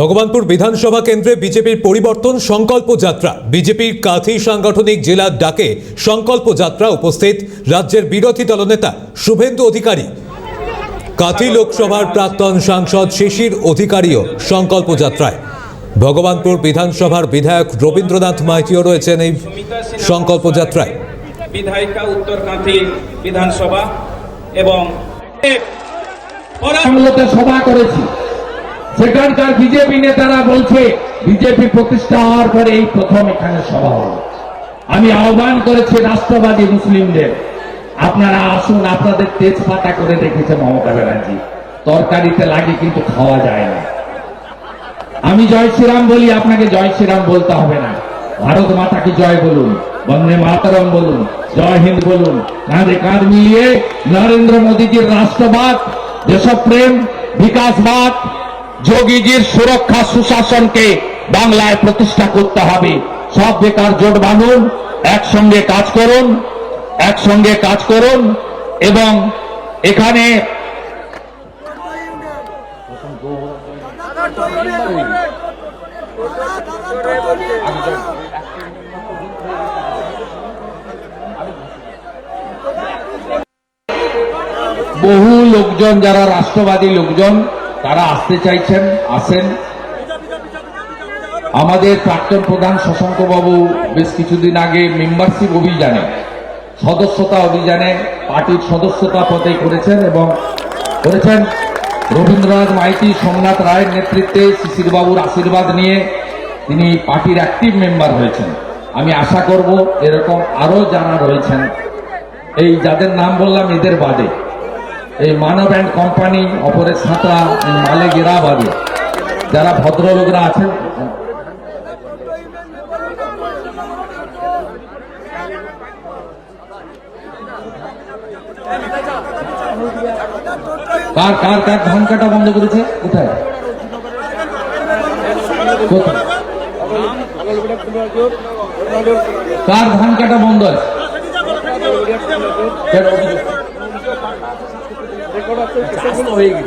ভগবানপুর বিধানসভা কেন্দ্রে বিজেপির পরিবর্তন সংকল্প যাত্রা। বিজেপির কাথি সাংগঠনিক জেলার ডাকে সংকল্প যাত্রা উপস্থিত রাজ্যের বিরোধী দলনেতা শুভেন্দু অধিকারী। কাথি লোকসভার প্রাক্তন সাংসদ শিশির অধিকারীও সংকল্প যাত্রায়। ভগবানপুর বিধানসভার বিধায়ক রবীন্দ্রনাথ মাইতিও রয়েছেন এই সংকল্প যাত্রায়। বিধায়িকা উত্তরকান্থী বিধানসভা এবং সভা করেছি। সেখানকার বিজেপি নেতারা বলছে, বিজেপি প্রতিষ্ঠা হওয়ার পরে এই প্রথম এখানে সভা হল। আমি আহ্বান করেছি রাষ্ট্রবাদী মুসলিমদের। আপনারা আসুন, আপনাদের তেজপাতা করে রেখেছে মমতা ব্যানার্জি। তরকারিতে লাগে কিন্তু খাওয়া যায় না। আমি জয় শ্রীরাম বলি, আপনাকে জয় শ্রীরাম বলতে হবে না। ভারত মাতাকে জয় বলুন, বন্দে মাতারম বলুন, জয় হিন্দ বলুন। কাঁধে কাঁধ মিলিয়ে নরেন্দ্র মোদীজির রাষ্ট্রবাদ, দেশপ্রেম, বিকাশবাদ যোগীজির সুরক্ষা সুশাসনকে বাংলায় প্রতিষ্ঠা করতে হবে। সব বেকার জোট বাঁধুন, একসঙ্গে কাজ করুন, একসঙ্গে কাজ করুন এবং এখানে বহু লোকজন, যারা রাষ্ট্রবাদী লোকজন তারা আসতে চাইছেন আসেন আমাদের প্রাক্তন প্রধান শশাঙ্ক বাবু বেশ কিছুদিন আগে মেম্বারশিপ অভিযানে, সদস্যতা অভিযানে, পার্টির সদস্যতা পদে করেছেন এবং করেছেন রবীন্দ্রনাথ মাইতি, সোমনাথ রায়ের নেতৃত্বে শিশির বাবুর আশীর্বাদ নিয়ে তিনি পার্টির অ্যাক্টিভ মেম্বার হয়েছেন। আমি আশা করব এরকম আরও যারা রয়েছেন, এই যাদের নাম বললাম এদের বাদে এই মানব অ্যান্ড কোম্পানি অপরের সাঁতরা মালে গেরা বাদে যারা ভদ্রলোকরা আছেন, কার কার কার ধান কাটা বন্ধ করেছে? কোথায়? কোথায়? কার ধান কাটা বন্ধ আছে? কেন অভিযোগ?